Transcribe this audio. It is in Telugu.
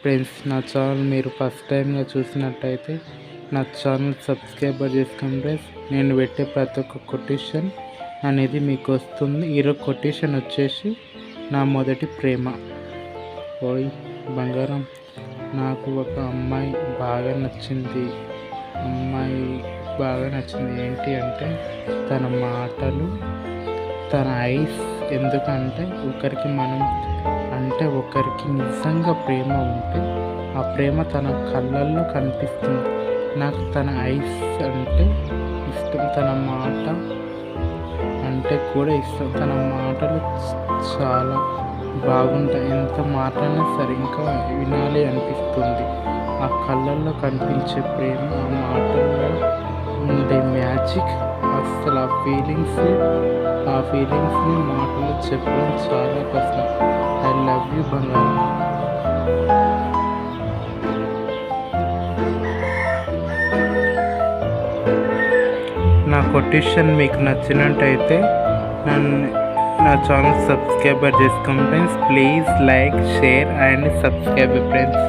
ఫ్రెండ్స్ నా ఛానల్ మీరు ఫస్ట్ టైంగా చూసినట్టయితే నా ఛానల్ సబ్స్క్రైబర్ చేసుకోండి ఫ్రెండ్స్. నేను పెట్టే ప్రతి ఒక్క కొటేషన్ అనేది మీకు వస్తుంది. ఈరోజు కొటేషన్ వచ్చేసి నా మొదటి ప్రేమ. ఓయ్ బంగారం నాకు ఒక అమ్మాయి బాగా నచ్చింది. అమ్మాయి బాగా నచ్చింది ఏంటి అంటే తన మాటలు తన ఐస్ ఎందుకంటే ఒకరికి మనం అంటే ఒకరికి నిజంగా ప్రేమ ఉంటే ఆ ప్రేమ తన కళ్ళల్లో కనిపిస్తుంది. నాకు తన ఐస్ అంటే ఇష్టం తన మాట అంటే కూడా ఇష్టం. తన మాటలు చాలా బాగుంటాయి. ఎంత మాటైనా సరే ఇంకా వినాలి అనిపిస్తుంది. ఆ కళ్ళల్లో కనిపించే ప్రేమ ఆ మాటల్లో ఉండే మ్యాజిక్ అసలు ఆ ఫీలింగ్స్ ఆ ఫీలింగ్స్ని మాటలు చెప్పడం చాలా కష్టం. బంగారం నా కొటేషన్ మీకు నచ్చినట్టయితే నన్ను నా ఛానల్ సబ్స్క్రైబర్ చేసుకోండి. Friends please like share and subscribe friends.